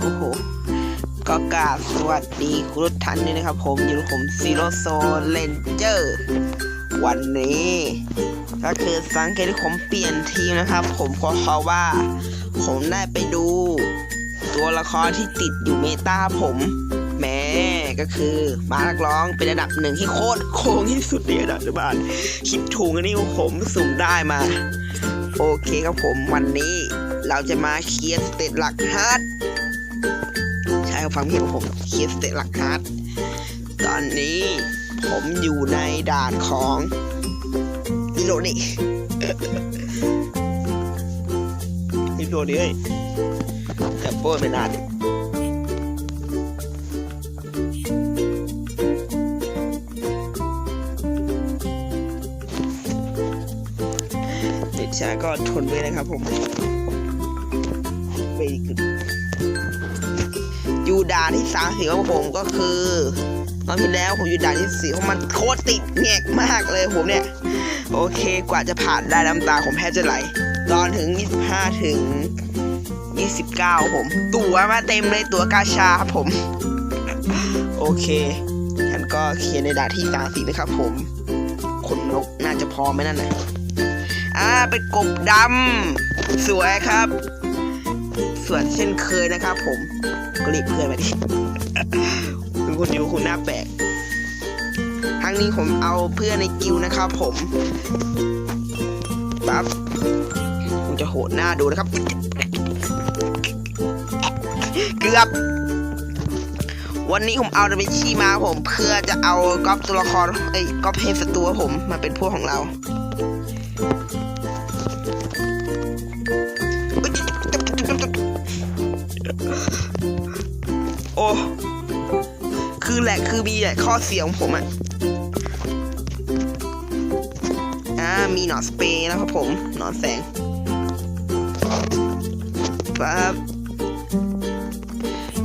โอ้โห ก็กราบสวัสดีคุณทุกท่านด้วยนะครับ ผมอยู่ผมซีโรโซเลนเจอร์วันนี้ ก็คือสังเกตที่ผมเปลี่ยนทีมนะครับ ผมเพราะเพราะว่า ผมได้ไปดู ตัวละครที่ติดอยู่เมตาผมแม่ก็คือมานักร้องเป็นระดับหนึ่งที่โคตรโค้งที่สุดในระดับบ้านคิดถูกอันนี้ผมสุ่มได้มา โอเคครับผมวันนี้ เราจะมาเคลียร์สเตตหลักฮาร์ดใช่ฟังพี่ของผมเคลียร์สเตตหลักฮาร์ดตอนนี้ผมอยู่ในด่านของอิโรนี่อิโรนี่เอ้ยแต่โป้ไม่นานเด็กชายก็ทนไว้นะครับผม ไม่ขึ้นอยู่ด่านที่สามสิบของผมก็คือตอนที่แล้วผมอยู่ด่านที่สี่เพราะมันโคตรติดแงกมากเลยผมเนี่ย โอเคกว่าจะผ่านได้น้ำตาผมแทบจะไหล ตอนถึง 25 ถึง 29 ผม ตั๋วมาเต็มเลยตั๋วกาชาครับผม โอเคฉันก็เขียนในด่านที่สามสิบนะครับผมขนนกน่าจะพอไหมนั่นนะอ่าเป็นกบดำสวยครับ ส่วนเช่นเคยนะครับผมก็รียกเพื่อนมาดิเป็นคนอยู่คุณหน้าแปลกครั้งนี้ผมเอาเพื่อนในกิวนะครับผมปั๊บผมจะโหดหน้าดูนะครับ เกือบ วันนี้ผมเอาดาวิชีมาผมเพื่อจะเอาก๊อปตัวละครไอ้ก๊อปเพนสตัวผมมาเป็นพวกของเรา คือแหละคือมีแหละข้อเสียของผมอะอ่ามีหนอนสเปรย์นะครับผมหนอนแสงปั๊บ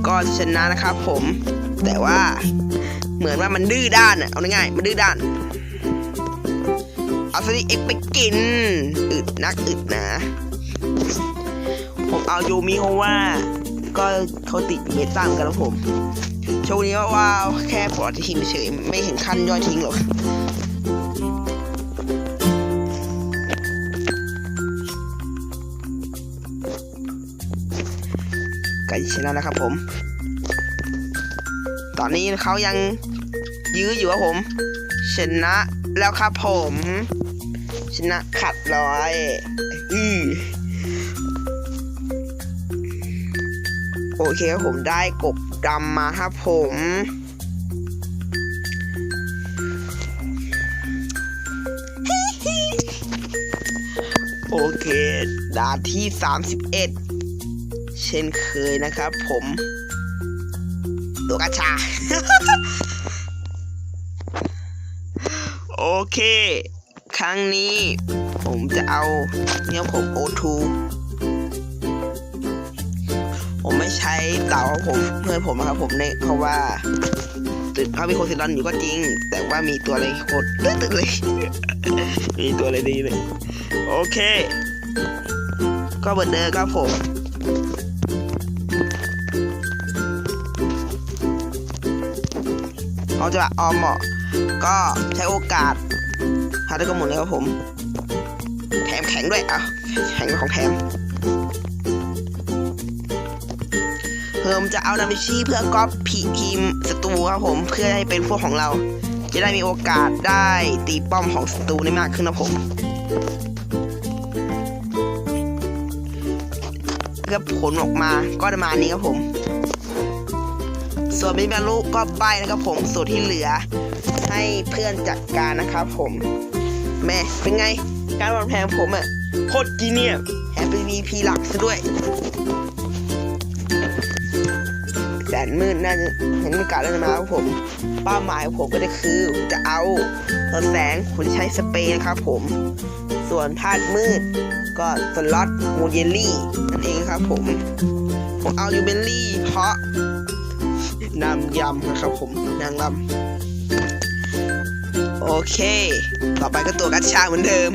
ก็ชนะนะครับผม แต่ว่าเหมือนว่ามันดื้อด้านอะเอาง่ายๆมันดื้อด้านเอาสติเอ็กไปกินอึดนักอึดนะ ผมเอาโยมิเพราะว่า ก็เขาติดเมตาเหมือนกันแล้วผม คดีว่าแค่ปลอดทิ้งเฉยไม่เห็นขั้นย่อยทิ้งหรอกไก่ชนะนะครับผม ตอนนี้เขายังยื้ออยู่ครับผม ชนะแล้วครับผม ชนะขัดร้อยอือโอเคครับผมได้กบ ดำมาครับผม โอเค ด่านที่ 31 เช่นเคยนะครับผมตัวกระชา โอเค ครั้งนี้ผมจะเอาเนี่ยผมโอทู เต่าของผมเพื่อนผมนะครับผมเนี่ยเพราะว่าตึกเขามีโคซิลอนอยู่ก็จริง แต่ว่ามีตัวอะไรโคตรตึ๊ดๆเลย มีตัวอะไรดีเลยโอเค ก็เหมือนเดิมครับผมเขาจะออมเหมาะก็ใช้โอกาสหาได้ก็หมดเลยครับผม แถมแข็งด้วยอะแข็งของแถม เพิ่มจะเอาดามิชีเพื่อก๊อปผีทีมศัตรูครับผมเพื่อให้เป็นพวกของเรา จะได้มีโอกาสได้ตีป้อมของศัตรูได้มากขึ้นนะผมก็ผลออกมาก็ประมาณนี้ครับผม ส่วนมิบารุก็ใบนะครับผมส่วนที่เหลือ ให้เพื่อนจัดการนะครับผมแม่เป็นไง การวางแผนผมอะโคตรจีเนี่ยแถมเป็น VP หลักซะด้วย นมืดน่าจะเห็นมีการเล่นมาครับผมเป้าหมายของผมก็ได้คือจะเอาเอแสงผมจะใช้สเปรย์นะครับ ผมส่วนธาตุมืด ก็สล็อตมูเยลลี่นั่นเองครับผม ผมเอายูเบลลี่ เพราะนำยำนะครับผมนางลำโอเค ต่อไปก็ตัวกัญชาเหมือนเดิม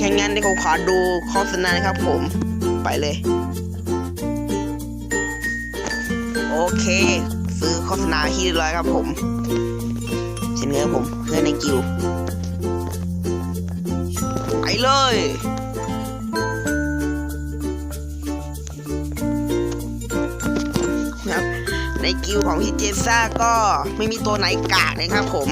งั้นงั้นเดี๋ยวผมขอดูโฆษณานะครับผมไปเลย เค ซื้อโฆษณาที่เรียบร้อยครับผมเช่นเงินผมเพื่อนในกิวไปเลยครับในกิวของพี่เจซ่าก็ไม่มีตัวไหนกากเลยครับผม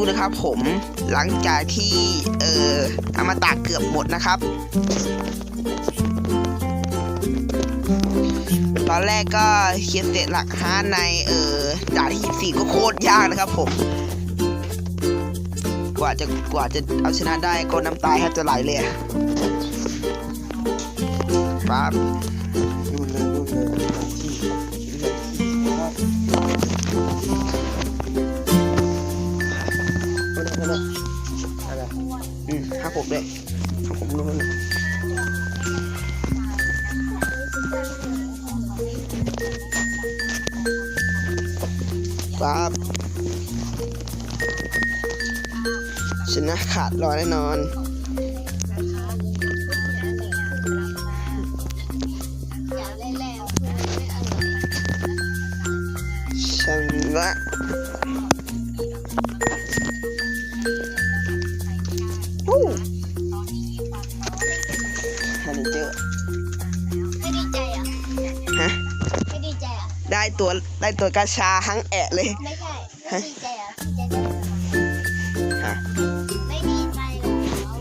ยุนะครับผมหลังจากที่เอ่ออมตะเกือบหมดนะครับ ตอนแรกก็เคียนเสร็จหลักห้าในเอ่อด่านที่สี่ก็โคตรยากนะครับผม กว่าจะกว่าจะเอาชนะได้ก็น้ำตาแทบจะไหลเลยปั๊บ อืมห้าผมเลยห้าผมนู่นเลยปั๊บชนะขาดรอยแน่นอนอยากเล่นแล้วเพื่อนไม่อร่อยชนะ ตัวได้ตัวกระชาทั้งแอะเลย ไม่ใช่ไม่ดีใจอะดีใจได้ฮะ ไม่ดีใจหรอก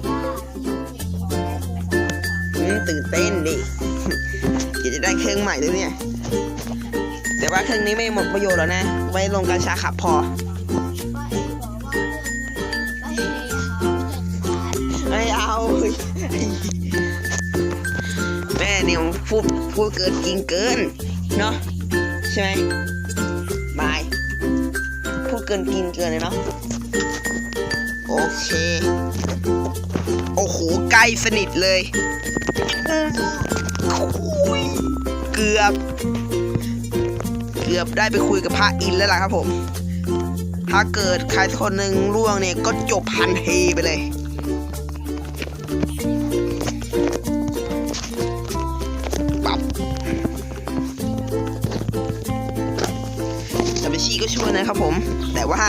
เพราะว่าทีมได้โทรศัพท์อืมตื่นเต้นดิ เดี๋ยวจะได้เครื่องใหม่ด้วยเนี่ย แต่ว่าเครื่องนี้ไม่หมดประโยชน์แล้วนะ ไว้ลงกระชาขับพอ ก็เองบอกว่าเรื่องมันไม่เอาจะขาดไม่เอาแม่เนี่ยพูดพูดเกินจริงเกิน เนาะใช่ไหมบาย พูดเกินกินเกินเลยเนาะ โอเค โอ้โห ใกล้สนิทเลยคุยเกือบ เกือบได้ไปคุยกับพระอินแล้วล่ะครับผม ถ้าเกิดใครคนหนึ่งล่วงเนี่ย ก็จบพันเทไปเลย ช่วยนะครับผม แต่ว่า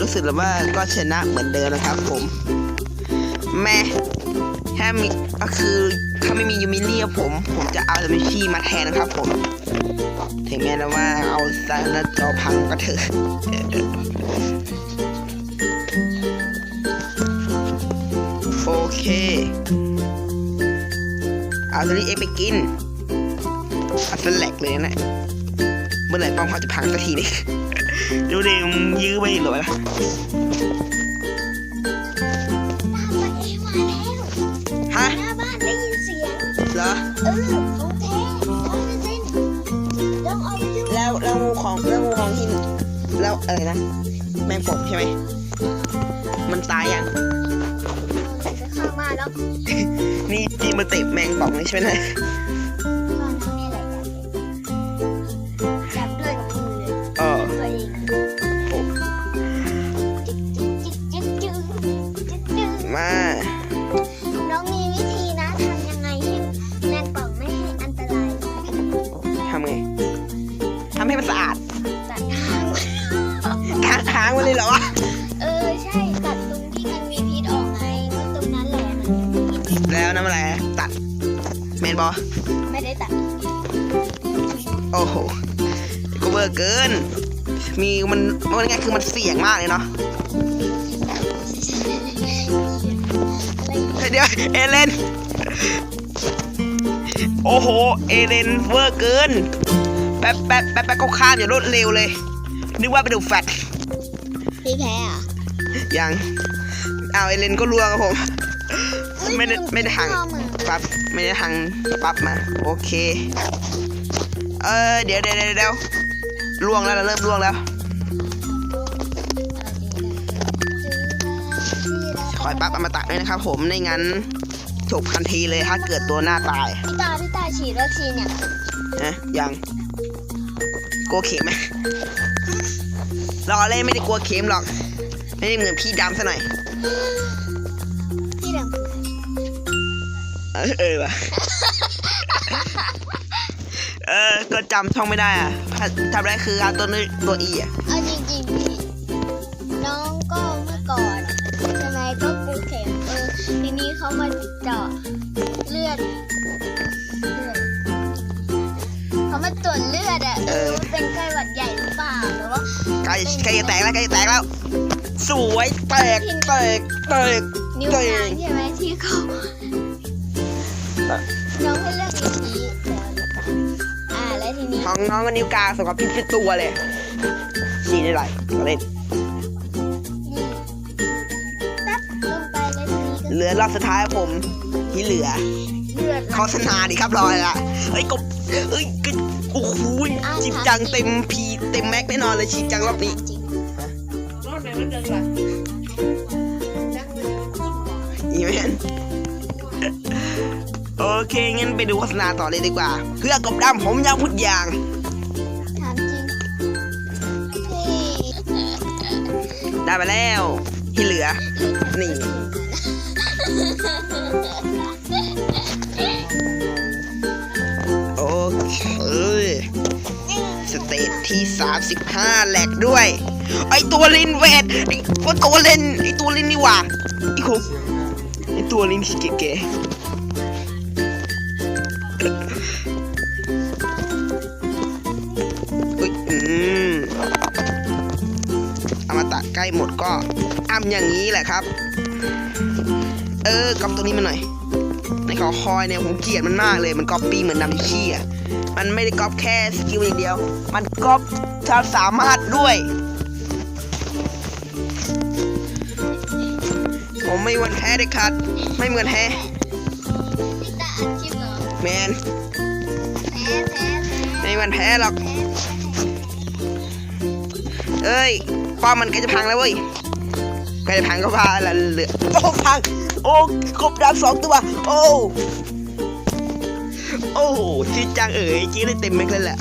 รู้สึกแล้วว่าก็ชนะเหมือนเดิมนะครับผม แม่แค่มีก็คือถ้าไม่มียูมิเลียผม ผมจะเอาซาเบชิมาแทนนะครับผม ถึงแม้แล้วว่าเอาซาแล้วจอพังก็เถอะโอเค เอาตัวนี้เองไปกินเอาสแลกเลยนะ เมื่อไหร่ป้อมเขาจะพังสักทีนี่ ดูดิมึงยื้อไปอีกเหรอวะตามมาเองมาแล้วฮะหน้าบ้านได้ยินเสียงเหรอเออของแท้ร้อยเปอร์เซ็นต์ต้องเอาไปดูแล้วแล้วงูของแล้วงูของหินแล้วอะไรนะ แมงป่องใช่ไหม มันตายยังจะเข้ามาแล้วนี่จีมาเตะแมงป่องเลยใช่ไหมเนี่ย ไงคือมันเสี่ยงมากเลยเนาะอะไรเฮ้ยเดี๋ยวเอเลน โอ้โห เอเลนเวอร์เกิน แป๊บแป๊บแป๊บแป๊บก็ข้ามอย่างรวดเร็วเลย นึกว่าไปดูแฟตพี่แพ้อะยังเอาวเอเลนก็ล่วงครับผม ไม่ได้ไม่ได้หังปั๊บไม่ได้หังปั๊บมา โอเค เออเดี๋ยวเดี๋ยวเดี๋ยวเดี๋ยวล่วงแล้วเราเริ่มล่วงแล้ว อยปั๊บอมตะด้วยนะครับผมไม่งั้นจบทันทีเลยถ้าเกิดตัวหน้าตายพี่ตาพี่ตาฉีดวัคซีนเนี่ยนะยังกลัวเข็มไหมรอเล่นไม่ได้กลัวเข็มหรอก ไม่ได้เหมือนพี่ดำซะหน่อยที่ดำคือเออเออว่ะเออ ก็จำช่องไม่ได้อะทำได้คือเอาตัวนี้ตัวอีอะ ใกล้ใกล้จะแตกแล้วใกล้จะแตกแล้ว สวยแตกแตกแตกนิ้วกลางใช่ไหมที่เขาน้องให้เลือกนิ้วนี้แต่ว่านิ้วกลางอ่าแล้วทีนี้ของน้องก็นิ้วกลางสำหรับพี่เป็นตัวเลยชี้ได้ไรก็เล่นนี่ตัดลงไปแล้วทีนี้ก็เหลือรอบสุดท้ายผมที่เหลือเลือดโฆษณาดิครับรอยละเอ้ยกบ เอ้ยก็โอ้โหจิบจังเต็มพีเต็มแม็กแน่นอนเลยชิบจังรอบนี้จริงอีเวนโอเค งั้นไปดูโฆษณาต่อเลยดีกว่า เพื่อกบดำผมยาวพุดยางถามจริงพี่ได้มาแล้วที่เหลือ นี่ ที่ 35แหลกด้วย ไอตัวลินเวทไอตัวลินไอตัวลินนี่หว่าไอคุไอตัวลินที่เก๋ๆอุ้ยอืมเอามาตัดใกล้หมดก็อ้ำอย่างนี้แหละครับ เออกอบตัวนี้มาหน่อยในขอคอยเนี่ยผมเกลียดมันมากเลย มันก๊อปปี้เหมือนดำขี้อะ มันไม่ได้ก๊อปแค่สกิลอย่างเดียว มันก๊อปความสามารถด้วย ผมไม่มีวันแพ้เด็ดขาดไม่เหมือนแพ้พี่ตาอัดคลิปเหรอแมนแพ้แพ้แพ้ไม่มีวันแพ้หรอกแพ้เอ้ยป้อมมันใกล้จะพังแล้วเว้ยใกล้จะพังก็พาละเหลือโอ้พัง โอ้กบดาวสองตัว โอ้ โอ้จีดจังเอ๋ยจีดได้เต็มแม็กเลยแหละ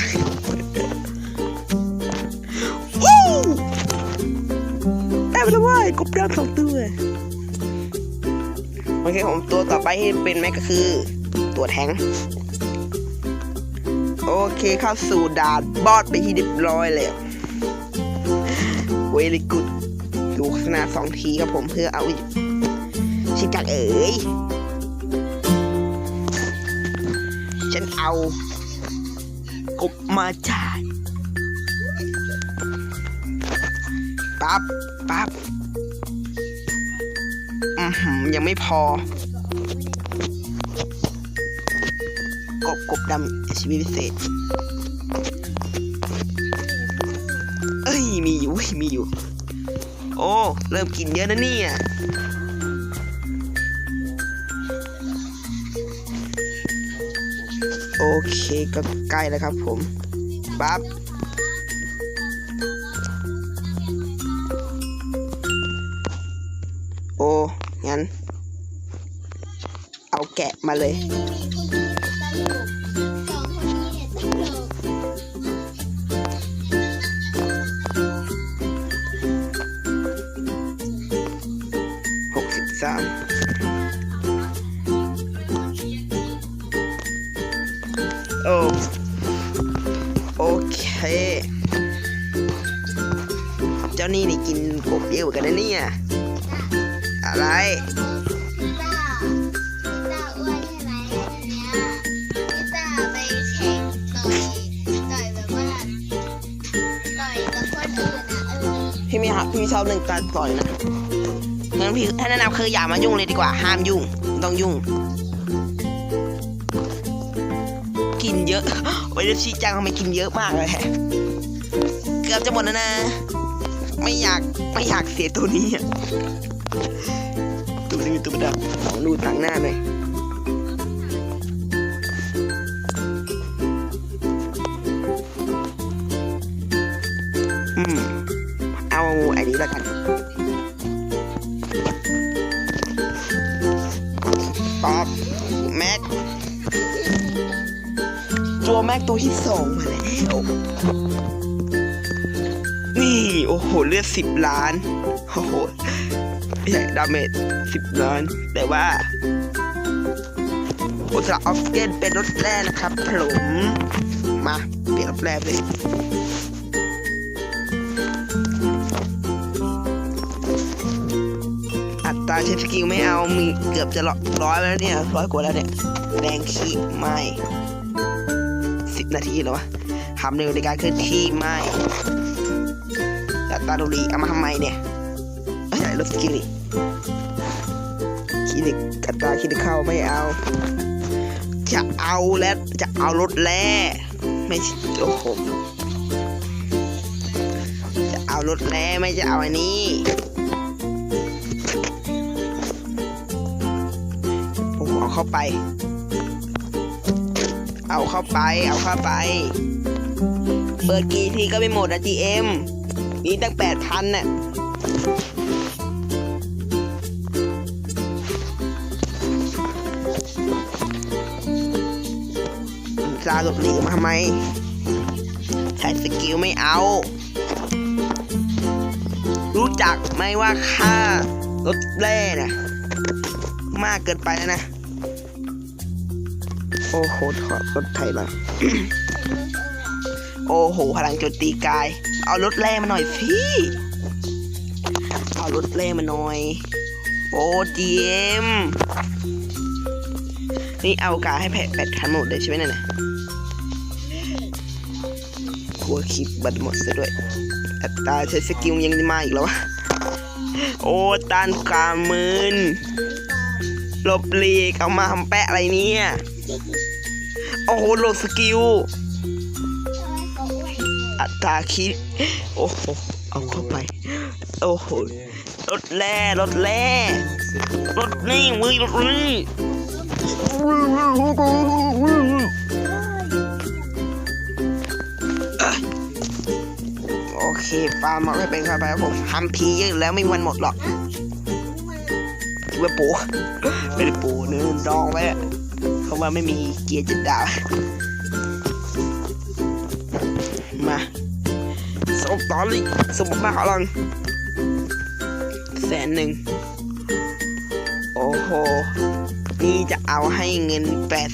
วู้ได้ไปแล้วเว้ยกบดาวสองตัวโอเคผมตัวต่อไปที่เป็นแม็กก็คือ ตัวแทงค์โอเคเข้าสู่ด่านบอสไปที่เรียบร้อยแล้วเวลิกุดดูโฆษณาสองทีครับผมเพื่อเอาอีกชิจักเอ๋ย ฉันเอากบมาจ่ายปั๊บปั๊บอือหือยังไม่พอ กบกบดำชีวิตพิเศษ เอ้ย มีอยู่เว้ยมีอยู่ โอ้ เริ่มกินเยอะนะเนี่ย เคก็ใกล้แล้วครับผมปั๊บโอ้งั้น เอาแกะมาเลย นี่นี่กินกบเยอะกันนะเนี่ยอะไรพี่ต้าพี่ต้าอ้วนใช่ไหมแล้วทีเนี้ยพี่ต้าไปแข่งต่อยต่อยแบบว่าต่อยกับคนอื่นอะเออพี่ไม่ครับพี่ไม่ชอบเรื่องการต่อยนะงั้นพี่ถ้าแนะนำคืออย่ามายุ่งเลยดีกว่า ห้ามยุ่งต้องยุ่ง กินเยอะ โอ้ยเดฟชีจังทำไมกินเยอะมากเลย เกือบจะหมดแล้วนะ ไม่อยากไม่อยากเสียตัวนี้อะตัวนี้ตัวดำลองดูต่างหน้าหน่อยอืม เอาอันนี้แล้วกัน ป๊อปแม็กตัวแม็กตัวที่สองมาแล้ว นี่โอ้โหเลือดสิบล้านโอ้โหไม่ใช่ดาเมจสิบล้านแต่ว่าโอสระออฟเกนเป็นรถแรกนะครับผมมาเปลี่ยนรถแรกเลยอัตราใช้สกิลไม่เอามีเกือบจะร้อยแล้วเนี่ยร้อยกว่าแล้วเนี่ยแรงขี้ไม่สิบนาทีแล้ววะทำเร็วในการเคลื่อนที่ไม่ ตาดุรีเอามาทำไมเนี่ยไม่ใช่ลดสกิลนี่คลินิกอัตราคลินิกเข้าไม่เอา จะเอาแล้วจะเอารถแร่ไม่โอ้โหจะเอารถแร่ไม่จะเอาอันนี้ผมเอาเข้าไป เอาเข้าไป เอาเข้าไป เปิดกี่ทีก็ไม่หมดอะ GM มี ตั้งแปดพันน่ะซาหลบหลีกมาทำไมใช้สกิลไม่เอา รู้จักไหมว่าค่ารถแร่น่ะมากเกินไปแล้วนะ โอ้โหถอดรถไถหลังโอ้โห พลังโจมตีกาย เอารถแร่มาหน่อยสิเอารถแร่มาหน่อย โอ้จีเอ็มนี่เอากาให้แผดแปดพันหมดเลยใช่ไหมเนี่ยนกลัวคลิปบัตรหมดซะด้วยอัตราใช้สกิลยังจะมาอีกแล้ววะโอ้ต้านการมืนหลบหลีกเอามาทำแปะอะไรเนี่ย โอ้โหโหลดสกิล อัตราคิด โอ้โห เอาเข้าไป โอ้โห รถแร่รถแร่รถนี่มือรถนี่โอเคฟาร์มมาให้เป็นครับไปครับผมทำพีเยอะแล้วไม่วันหมดหรอกคิดว่าปูไม่ได้ปูเนื้อดองไว้เพราะว่าไม่มีเกียร์จุดดาว อนนี้สมมาขอลังแสนหนึ่ง โอ้โห นี่จะเอาให้เงินแปด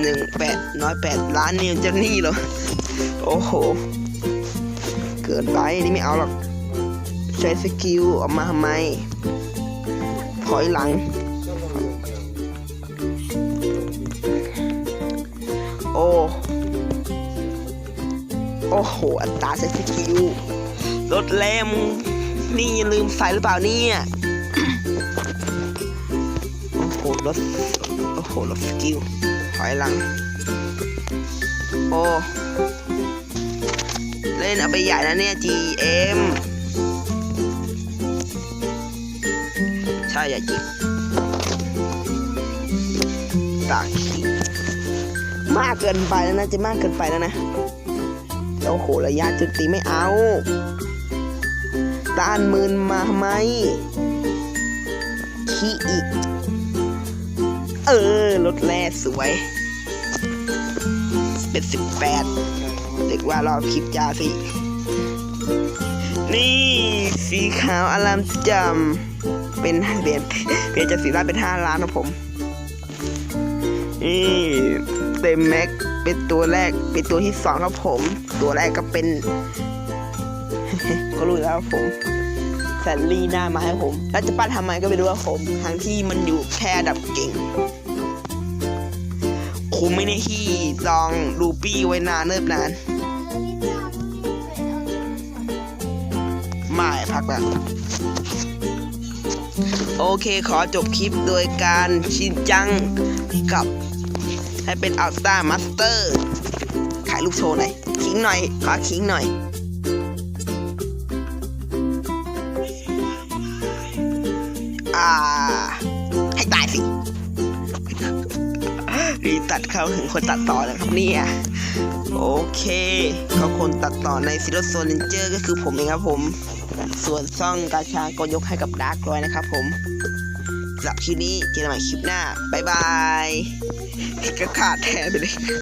หนึ่งแปดน้อยแปดล้านเนี่ยจะนี่เหรอ โอ้โห เกินไปนี่ไม่เอาหรอก ใช้สกิลออกมาทำไมถอยหลัง โอ้โห อัตราใช้สกิลรถแรมนี่ย่าลืมใส่หรือเปล่าเนี่ย โอ้โห รถ โอ้โห รถสกิลถอยหลัง โอ้ เล่นเอาไปใหญ่นะเนี่ย GM ใช่ใหญ่จริงตาขี้มากเกินไปแล้วนะ จะมากเกินไปแล้วนะ โอ้โหระยะจุดตีไม่เอาต้านมืนมาทำไมขี้อีก เออรถแร่สวย เป็นสิบแปดเด็กว่ารอบคลิปจ้าสินี่ สีขาวอารามจำเป็นเหรียญเหรียญจากสีล้านเป็นห้าล้านนะผม นี่ เต็มแม็ก เป็นตัวแรกเป็นตัวที่สองครับผม ตัวแรกก็เป็น ก็รู้แล้วครับผมแซนลี่หน้ามาให้ผม แล้วจะปั้นทำไมก็ไม่รู้ว่าผมทั้งที่มันอยู่แค่ดับเก่งคุมไม่ได้ที่ลองดูปี้ไว้นานเนิบนานไม่พักแบบโอเคขอจบคลิปโดยการชินจังกับ ให้เป็นอัลต้ามาสเตอร์ขายลูกโชว์หน่อยคิงหน่อยขอคิงหน่อย อ่า ให้ตายสิรีตัดเข้าถึงคนตัดต่อแล้วครับเนี่ย โอเคก็คนตัดต่อในซิโรโซนเจอร์ก็คือผมเองครับผม ส่วนซ่องกาชาก็ยกให้กับดาร์กรอยนะครับผม สำหรับคลิปนี้เจอกันใหม่คลิปหน้า บ๊ายบายก็ขาดแทนไปเลย